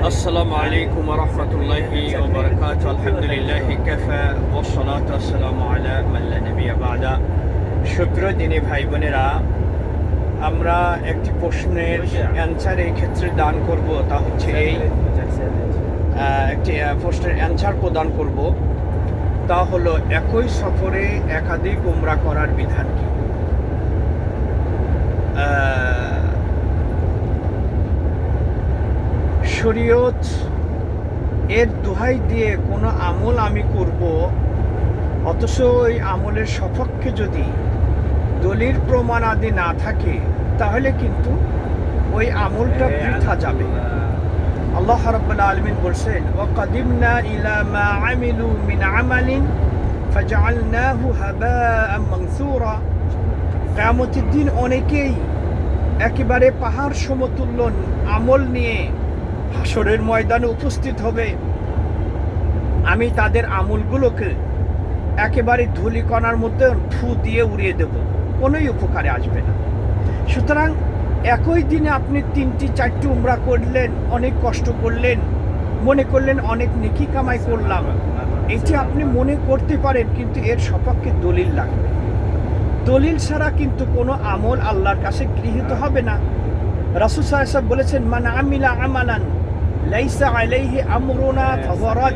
السلام عليكم ورحمة الله وبركاته الحمد لله كفى والصلاة والسلام على من لا نبي بعد সূত্র দিনী ভাই বোনেরা আমরা একটি প্রশ্নের অ্যান্সার এই ক্ষেত্রে দান করব তা হচ্ছে এই আহ, একটি আহ, প্রশ্নের অ্যান্সার প্রদান করব তা হলো একই সফরে একাধিক উমরা করার বিধান কি শরীয়ত এর দোহাই দিয়ে কোনো আমল আমি করব অথচ ওই আমলের সপক্ষে যদি দলিল প্রমাণ আদি না থাকে তাহলে কিন্তু ওই আমলটা বৃথা যাবে। আল্লাহ রাব্বুল আলামিন বলছেন ওয়াকাদিমনা ইলা মা আমিলু মিন আমালিন ফাজআলনাহু হাবাআন মানসুরা। কিয়ামতের দিন অনেকেই একেবারে পাহাড় সমতুল্য আমল নিয়ে হাসরের ময়দানে উপস্থিত হবে। আমি তাদের আমলগুলোকে একেবারে ধুলিকণার মধ্যে ফু দিয়ে উড়িয়ে দেব। কোনোই উপকারে আসবে না। সুতরাং একই দিনে আপনি তিনটি, চারটি উমরা করলেন, অনেক কষ্ট করলেন, মনে করলেন অনেক নেকি কামাই করলাম। এটি আপনি মনে করতে পারেন, কিন্তু এর সপক্ষে দলিল লাগবে। দলিল ছাড়া কিন্তু কোনো আমল আল্লাহর কাছে গৃহীত হবে না। রাসুল সাহেব বলেছেন মানে আমিলা আমালান লাইসা আলাইহি আমরুনা ফাওয়ারাদ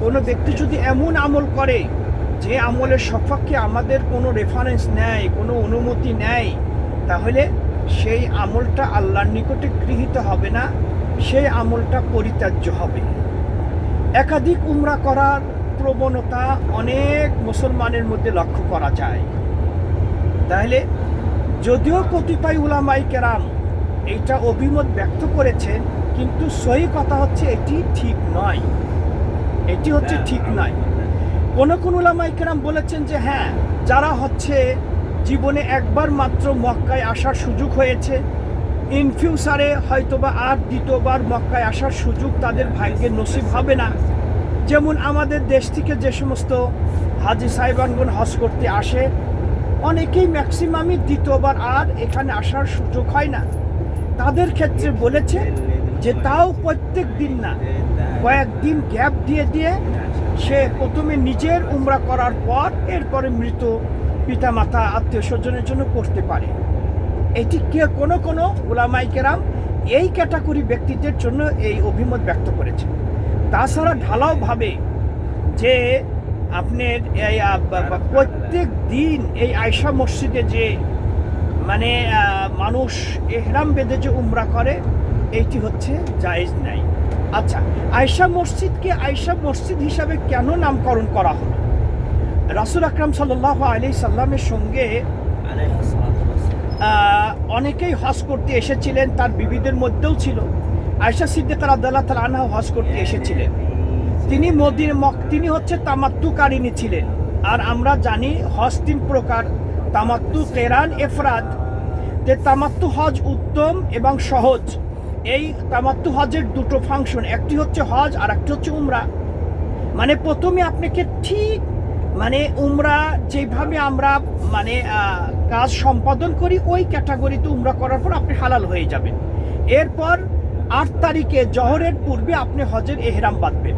কোনো ব্যক্তি যদি এমন আমল করে যে আমলের সপক্ষে আমাদের কোনো রেফারেন্স নেয় কোনো অনুমতি নেয় তাহলে সেই আমলটা আল্লাহর নিকটে গৃহীত হবে না সেই আমলটা পরিত্যাজ্য হবে। একাধিক উমরা করার প্রবণতা অনেক মুসলমানের মধ্যে লক্ষ্য করা যায়। তাহলে যদিও কতিপয় উলামাই কেরাম এইটা অভিমত ব্যক্ত করেছেন কিন্তু সহি কথা হচ্ছে এটি ঠিক নয়। এটি হচ্ছে ঠিক নয়। কোন কোন উলামাই কেরাম বলেছেন যে হ্যাঁ যারা হচ্ছে জীবনে একবার মাত্র মক্কায় আসার সুযোগ হয়েছে ইন ফিউচারে হয়তোবা আর দ্বিতীয়বার মক্কায় আসার সুযোগ তাদের ভাগ্যে নসিব হবে না। যেমন আমাদের দেশ থেকে যে সমস্ত হাজি সাহেবানগণ হজ করতে আসে অনেকেই ম্যাক্সিমামই দ্বিতীয়বার আর এখানে আসার সুযোগ হয় না। তাদের ক্ষেত্রে বলেছে যে তাও প্রত্যেক দিন না, কয়েকদিন গ্যাপ দিয়ে দিয়ে সে প্রথমে নিজের উমরা করার পর এরপরে মৃত পিতা মাতা আত্মীয় স্বজনের জন্য করতে পারে। এটি কে কোনো কোনো ওলামাইকেরাম এই ক্যাটাগরি ব্যক্তিদের জন্য এই অভিমত ব্যক্ত করেছে তাছাড়া ঢালাওভাবে যে আপনার এই প্রত্যেক দিন এই আয়সা মসজিদে যে মানে মানুষ এহরাম বেঁধে যে উমরা করে এইটি হচ্ছে জায়েজ নাই আচ্ছা আয়সা মসজিদকে আয়সা মসজিদ হিসাবে কেন নামকরণ করা হলো? রাসুল আকরাম সাল্লাহ আলি সাল্লামের সঙ্গে অনেকেই হজ করতে এসেছিলেন তার বিবিদের মধ্যেও ছিল। আয়সা সিদ্দিকার আবদাল্লাহ তালা আনহা হজ করতে এসেছিলেন। তিনি মোদির মক তিনি হচ্ছে তামাত্তুকারিনী ছিলেন। আর আমরা জানি হজ তিন প্রকার তামাত্তু কেরান এফরাদ যে তামাত্তু হজ উত্তম এবং সহজ। এই তামাত্তু হজের দুটো ফাংশন একটি হচ্ছে হজ আর একটি হচ্ছে উমরা। মানে প্রথমে আপনাকে ঠিক মানে উমরা যেভাবে আমরা মানে কাজ সম্পাদন করি, ওই ক্যাটাগরিতে উমরা করার পর আপনি হালাল হয়ে যাবেন। এরপর আট তারিখে জহরের পূর্বে আপনি হজের এহরাম বাঁধবেন।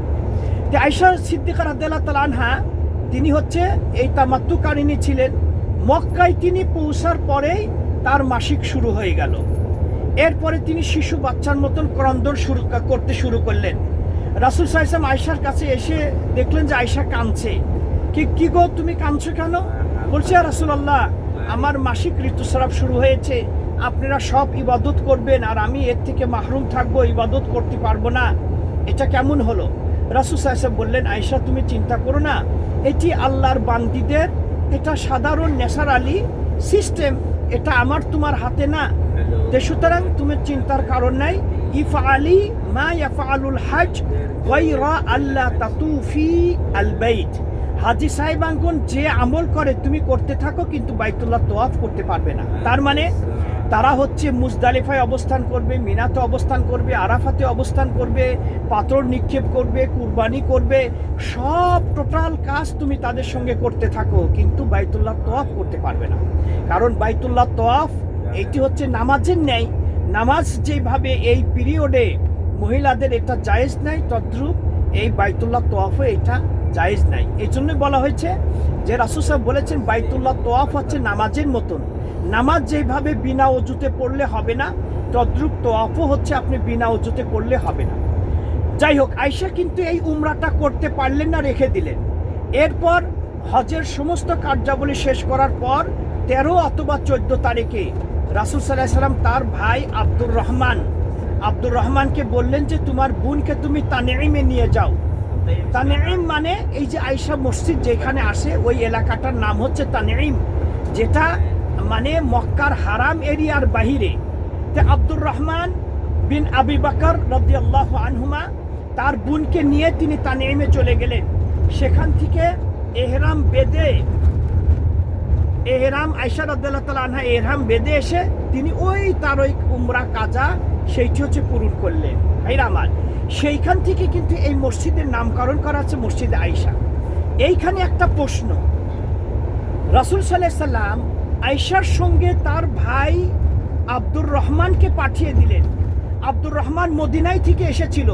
তো আয়সা সিদ্দিকার আদাল্লাহ তাল আনহা, তিনি হচ্ছে এই তামাত্তুকারিনী ছিলেন। মক্কায় তিনি পৌঁছার পরেই তার মাসিক শুরু হয়ে গেল। এরপরে তিনি শিশু বাচ্চার মতন ক্রন্দন শুরু করতে শুরু করলেন। রাসুল সাহেব আয়সার কাছে এসে দেখলেন যে আয়সা কাঁদছে। কি কি গো, তুমি কাঁদছো কেন? বলছে রাসুলাল্লাহ, আমার মাসিক ঋতুস্রাব শুরু হয়েছে। আপনারা সব ইবাদত করবেন আর আমি এর থেকে মাহরুম থাকব, ইবাদত করতে পারব না। এটা কেমন হলো? রাসুল সাহেব বললেন আয়সা তুমি চিন্তা করো না। এটি আল্লাহর বান্দিদের, এটা সাধারণ ন্যাচারালি সিস্টেম এটা আমার তোমার হাতে না। যে সুতরাং তুমি চিন্তার কারণ নাই ইফ আলি মা ইয়াফআলুল হজ গায়রা আল্লাহ তাতুফি আল বাইত। হাজি সাহেবাঙ্গন যে আমল করে তুমি করতে থাকো, কিন্তু বাইতুল্লাহ তোয়াফ করতে পারবে না। তার মানে তারা হচ্ছে মুজদালিফায় অবস্থান করবে, মিনাতে অবস্থান করবে, আরাফাতে অবস্থান করবে, পাথর নিক্ষেপ করবে, কুরবানি করবে, সব টোটাল কাজ তুমি তাদের সঙ্গে করতে থাকো, কিন্তু বাইতুল্লাহ তোয়াফ করতে পারবে না। কারণ বাইতুল্লাহ তোয়াফ এইটি হচ্ছে নামাজের ন্যায়। নামাজ যেভাবে এই পিরিয়ডে মহিলাদের এটা জায়েজ নাই, তদ্রূপ এই বাইতুল্লাহ তোয়াফে এটা জায়েজ নাই। এই জন্যই বলা হয়েছে যে রাসুল সাহেব বলেছেন, বাইতুল্লাহ তোয়াফ হচ্ছে নামাজের মতন। নামাজ যেভাবে বিনা অজুতে পড়লে হবে না, তদ্রূপ তোয়াফও হচ্ছে আপনি বিনা অজুতে করলে হবে না। যাই হোক আয়সা কিন্তু এই উমরাটা করতে পারলেন না, রেখে দিলেন। এরপর হজের সমস্ত কার্যাবলী শেষ করার পর তেরো অথবা চোদ্দ তারিখে রাসুল সাল্লাহ সাল্লাম তার ভাই আব্দুর রহমান। আব্দুর রহমানকে বললেন যে, তোমার বোনকে তুমি তানেইমে নিয়ে যাও। তানেইম মানে এই যে আয়সা মসজিদ যেখানে আসে, ওই এলাকাটার নাম হচ্ছে তানেইম যেটা মানে মক্কার হারাম এরিয়ার বাহিরে। তে আব্দুর রহমান বিন আবি বাকর আল্লাহ আনহুমা, তার বোনকে নিয়ে তিনি তানেইমে চলে গেলেন। সেখান থেকে এহরাম বেদে এহরাম আয়সা রদ্দাল্লাহ তালা আনহা এহরাম বেঁধে এসে তিনি ওই তার ওই উমরা কাজা সেইটি হচ্ছে পূরণ করলেন। ভাইরা আমার, সেইখান থেকে কিন্তু এই মসজিদের নামকরণ করা আছে মসজিদ আয়সা এইখানে একটা প্রশ্ন, রাসুল সাল্লাহ সাল্লাম আয়সার সঙ্গে তার ভাই আব্দুর রহমানকে পাঠিয়ে দিলেন। আব্দুর রহমান মদিনাই থেকে এসেছিল,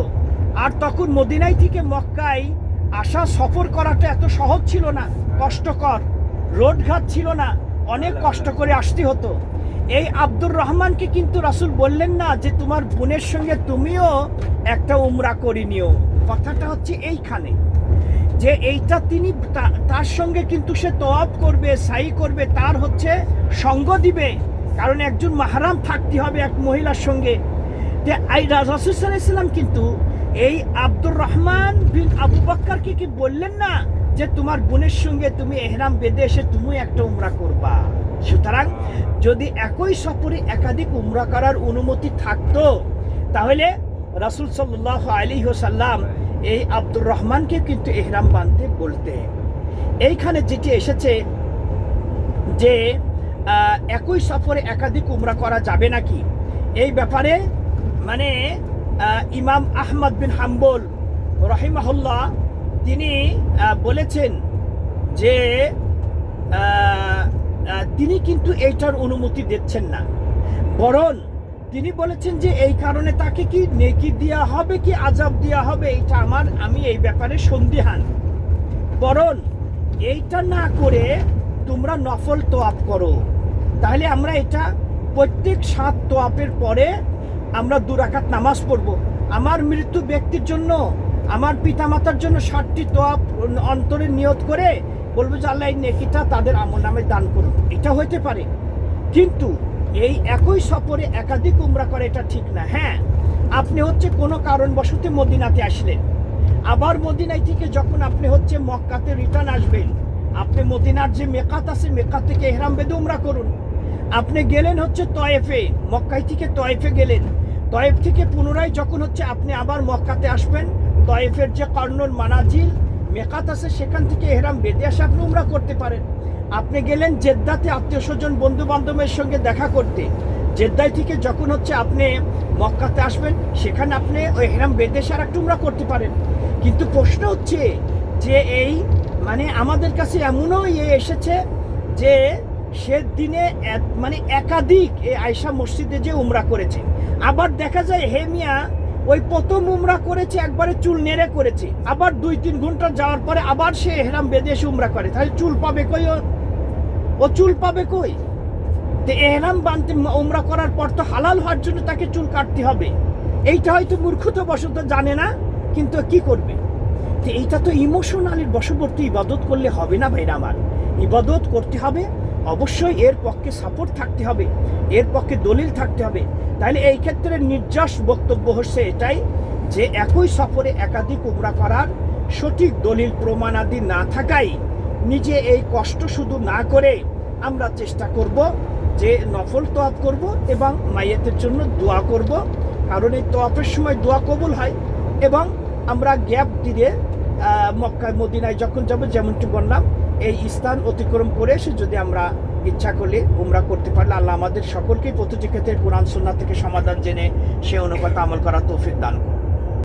আর তখন মদিনাই থেকে মক্কায় আসা সফর করাটা এত সহজ ছিল না, কষ্টকর। রোডঘাট ছিল না, অনেক কষ্ট করে আসতে হতো। এই আব্দুর রহমানকে কিন্তু রাসুল বললেন না যে, তোমার বোনের সঙ্গে তুমিও একটা উমরা করে নিও। কথাটা হচ্ছে এইখানে। যে এইটা তিনি তার সঙ্গে কিন্তু সে তোয়াব করবে, সাই করবে, তার হচ্ছে সঙ্গ দিবে। কারণ একজন মাহারাম থাকতে হবে এক মহিলার সঙ্গে। যে আই রাসুসাল্লাম কিন্তু এই আব্দুর রহমান বিন আবু বাক্কারকে কি বললেন না যে তোমার বোনের সঙ্গে তুমি এহরাম বেঁধে এসে তুমি একটা উমরা করবা। সুতরাং যদি একই সফরে একাধিক উমরা করার অনুমতি থাকতো, তাহলে রাসুল সাল্লাহ আলী সাল্লাম এই আব্দুর রহমানকে কিন্তু এহরাম বাঁধতে বলতে। এইখানে যেটি এসেছে যে একই সফরে একাধিক উমরা করা যাবে নাকি? এই ব্যাপারে মানে ইমাম আহমদ বিন হাম্বল রহিমাহুল্লাহ তিনি বলেছেন যে তিনি কিন্তু এইটার অনুমতি দিচ্ছেন না। বরং তিনি বলেছেন যে এই কারণে তাকে কি নেকি দেওয়া হবে, কি আজাব দেওয়া হবে এটা আমার, আমি এই ব্যাপারে সন্দিহান। বরং এইটা না করে তোমরা নফল তোয়াপ করো। তাহলে আমরা এটা প্রত্যেক সাত তোয়াপের পরে আমরা দুরাকাত নামাজ পড়ব। আমার মৃত্যু ব্যক্তির জন্য আমার পিতামাতার জন্য ষাটটি তোয়াপ অন্তরে নিয়ত করে বলব যে আল্লাহ এই নেকিটা তাদের আমল নামে দান করুন এটা হইতে পারে। কিন্তু এই একই সফরে একাধিক উমরা করে এটা ঠিক না। হ্যাঁ আপনি হচ্ছে কোনো কারণবশত মদিনাতে আসলেন। আবার মদিনায় থেকে যখন আপনি হচ্ছে মক্কাতে রিটার্ন আসবেন, আপনি মদিনার যে মেকাত আছে, মেকাত থেকে এহরাম বেদে উমরা করুন। আপনি গেলেন হচ্ছে তয়েফে মক্কাই থেকে তয়েফে গেলেন। তয়েফ থেকে পুনরায় যখন হচ্ছে আপনি আবার মক্কাতে আসবেন তয়েফের যে কর্নল মানাজিল, মেকাত আছে, সেখান থেকে এহরাম বেদে আসে আপনি উমরা করতে পারেন। আপনি গেলেন জেদ্দাতে আত্মীয় স্বজন বন্ধু বান্ধবের সঙ্গে দেখা করতে। জেদ্দায় থেকে যখন হচ্ছে আপনি মক্কাতে আসবেন, সেখানে আপনি ওই হেরাম সার একটা উমরা করতে পারেন। কিন্তু প্রশ্ন হচ্ছে যে এই মানে আমাদের কাছে এমনও ইয়ে এসেছে যে সে দিনে মানে একাধিক এই আয়সা মসজিদে যে উমরা করেছে। আবার দেখা যায়, হে মিয়া ওই প্রথম উমরা করেছে, একবারে চুল নেড়ে করেছে। আবার দুই তিন ঘণ্টা যাওয়ার পরে আবার সে হেরাম বেদে এসে উমরা করে। তাহলে চুল পাবে কই ও? ও চুল পাবে কই? তো এহরাম বানতে উমরা করার পর তো হালাল হওয়ার জন্য তাকে চুল কাটতে হবে। এইটা হয়তো মূর্খতা বশত জানে না, কিন্তু কি করবে? তো এইটা তো ইমোশনালির বশবর্তী ইবাদত করলে হবে না ভাইরা আমার। ইবাদত করতে হবে অবশ্যই এর পক্ষে সাপোর্ট থাকতে হবে, এর পক্ষে দলিল থাকতে হবে। তাহলে এই ক্ষেত্রে নির্যাস বক্তব্য হচ্ছে এটাই যে একই সফরে একাধিক উমরা করার সঠিক দলিল প্রমাণাদি না থাকাই নিজে এই কষ্ট শুধু না করে আমরা চেষ্টা করব যে নফল তোয়াপ করব এবং মাইয়াতের জন্য দোয়া করব। কারণ এই তোয়াপের সময় দোয়া কবুল হয় এবং আমরা গ্যাপ দিয়ে মক্কায়, মদিনায় যখন যাব যেমনটি বললাম এই স্থান অতিক্রম করে এসে যদি আমরা ইচ্ছা করলে উমরা করতে পারলে আল্লাহ আমাদের সকলকেই প্রতিটি ক্ষেত্রে কোরআন, সুন্নাহ থেকে সমাধান জেনে সে অনুপাত আমল করা তৌফিক দান করুন।